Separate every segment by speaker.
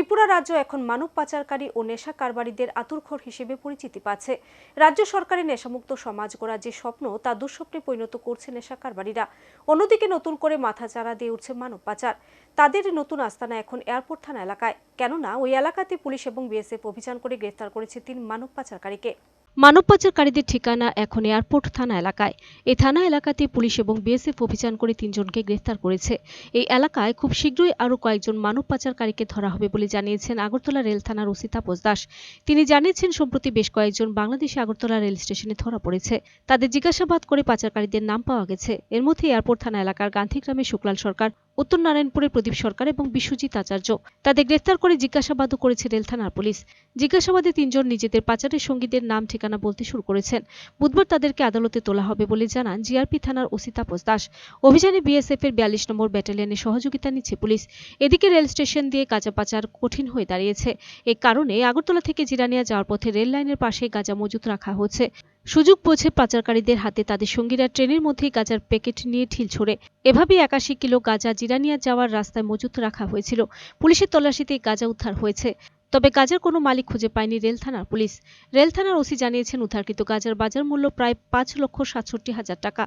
Speaker 1: ত্রিপুরা রাজ্য এখন মানব পাচারকারী ও নেশা কারবারীদের আতুরঘর হিসেবে পরিচিতি পাচ্ছে। রাজ্য সরকারের নেশামুক্ত সমাজ গড়ার যে স্বপ্ন, তা দুঃস্বপ্নে পরিণত করছে নেশা কারবারীরা। অন্যদিকে নতুন করে মাথা চারা দিয়ে উঠছে মানব পাচার। তাদের নতুন আস্তানা এখন এয়ারপোর্ট থানা এলাকায়। কেননা, ওই এলাকাতে পুলিশ এবং বিএসএফ অভিযান করে গ্রেফতার করেছে তিন মানব পাচারকারীকে। মানব পাচারকারীদের ঠিকানা এখন এয়ারপোর্ট থানা এলাকায়। এই থানা এলাকাতে পুলিশ এবং বিএসএফ অভিযান করে তিনজনকে গ্রেফতার করেছে। এই এলাকায় খুব শীঘ্রই আরও কয়েকজন মানব পাচারকারীকে ধরা হবে বলে জানিয়েছেন আগরতলা রেল থানার ওসি তাপস দাস। তিনি জানিয়েছেন, সম্প্রতি বেশ কয়েকজন বাংলাদেশে আগরতলা রেল স্টেশনে ধরা পড়েছে। তাদের জিজ্ঞাসাবাদ করে পাচারকারীদের নাম পাওয়া গেছে। এর মধ্যে এয়ারপোর্ট থানা এলাকার গান্ধীগ্রামে শুক্লাল সরকার উত্তর নারায়ণপুরের প্রদীপ সরকার এবং বিশ্বজিৎ আচার্য। তাদের গ্রেফতার করে জিজ্ঞাসাবাদও করেছে রেল থানার পুলিশ। জিজ্ঞাসাবাদে তিনজন নিজেদের পাচারের সঙ্গীদের নাম, ঠিকানা বলতে শুরু করেছেন। বুধবার তাদেরকে আদালতে তোলা হবে বলে জানান জিআরপি থানার ওসি তাপস দাস। অভিযানে বিএসএফ এর বিয়াল্লিশ নম্বর ব্যাটালিয়নের সহযোগিতা নিচ্ছে পুলিশ। এদিকে রেল স্টেশন দিয়ে গাঁজা পাচার কঠিন হয়ে দাঁড়িয়েছে। এ কারণে আগরতলা থেকে জিরানিয়া যাওয়ার পথে রেল লাইনের পাশে গাঁজা মজুত রাখা হচ্ছে। সুযোগ বোঝে পাচারকারীদের হাতে তাদের সঙ্গীরা ট্রেনের মধ্যেই গাজার প্যাকেট নিয়ে ঢিল ছোড়ে। এভাবেই একাশি কিলো গাঁজা জিরানিয়া যাওয়ার রাস্তায় মজুত রাখা হয়েছিল। পুলিশের তল্লাশিতে গাঁজা উদ্ধার হয়েছে। তবে গাজার কোনো মালিক খুঁজে পায়নি রেল থানার পুলিশ। রেল থানার ওসি জানিয়েছেন, উদ্ধারকৃত গাজার বাজার মূল্য প্রায় পাঁচ লক্ষ সাতষট্টি হাজার টাকা।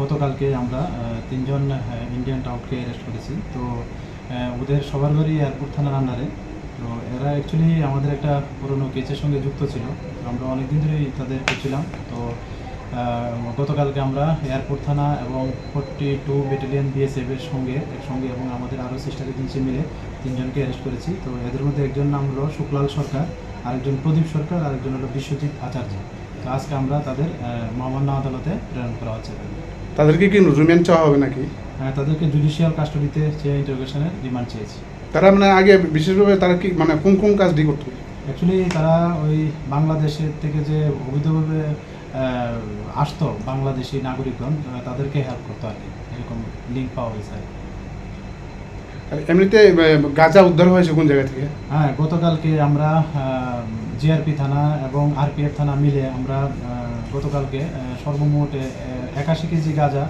Speaker 2: গতকালকে আমরা তিনজন ইন্ডিয়ান টাউটকে অ্যারেস্ট করেছি। তো ওদের সবার বাড়ি এয়ারপোর্ট থানার আন্ডারে তো এরা অ্যাকচুয়ালি আমাদের একটা পুরনো কেসের সঙ্গে যুক্ত ছিল। আমরা অনেক দিন ধরেই তাদের খুঁজছিলাম। তো গতকালকে আমরা এয়ারপোর্ট থানা এবং ফোর্টি টু ব্যাটালিয়ন বিএসএফের সঙ্গে একসঙ্গে এবং আমাদের আরও সিস্টার এজেন্সি মিলে তিনজনকে অ্যারেস্ট করেছি। তো এদের মধ্যে একজন নাম হলো শুক্লাল সরকার আরেকজন প্রদীপ সরকার আরেকজন হলো বিশ্বজিৎ আচার্য। তো আজকে আমরা তাদের মহামান্য আদালতে প্রেরণ করা হচ্ছে।
Speaker 3: তাদেরকে কি রিমান্ড চাওয়া হবে নাকি?
Speaker 2: হ্যাঁ, তাদেরকে জুডিশিয়াল কাস্টডিতে চেয়ে ইন্টারোগেশনের রিমান্ড চেয়েছি।
Speaker 3: তারা মানে আগে বিশেষভাবে তারা কি মানে কোন কোন কাজ কাজটি করতো?
Speaker 2: অ্যাকচুয়ালি তারা ওই বাংলাদেশের থেকে যে অবৈধভাবে আসতো বাংলাদেশি নাগরিকগণ তাদেরকে হেল্প করতো আর কি। এরকম লিঙ্ক পাওয়া হয়েছে
Speaker 3: এমনিতে গাঁজা উদ্ধার হয়েছে কোন জায়গা থেকে?
Speaker 2: হ্যাঁ গতকালকে আমরা জিআরপি থানা এবং আরপিএফ থানা মিলে আমরা গতকালকে সর্বমোট একাশি কেজি গাঁজা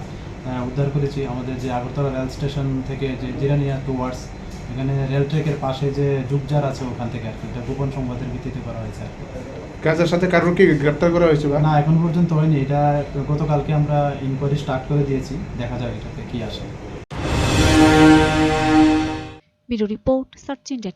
Speaker 2: উদ্ধার করেছি আমাদের যে আগরতলা রেল স্টেশন থেকে যে জিরানিয়া টুয়ার্ডস এখানে রেল ট্রেকের পাশে যে যুগজার আছে ওখান থেকে আর কি এটা গোপন সংবাদের ভিত্তিতে করা হয়েছে আর কি।
Speaker 3: গাঁজার সাথে কারোর কি গ্রেপ্তার করা হয়েছে বা?
Speaker 2: না এখন পর্যন্ত হয়নি এটা গতকালকে আমরা ইনকোয়ারি স্টার্ট করে দিয়েছি দেখা যাক এটাতে কি আসে।
Speaker 1: Bureau report search India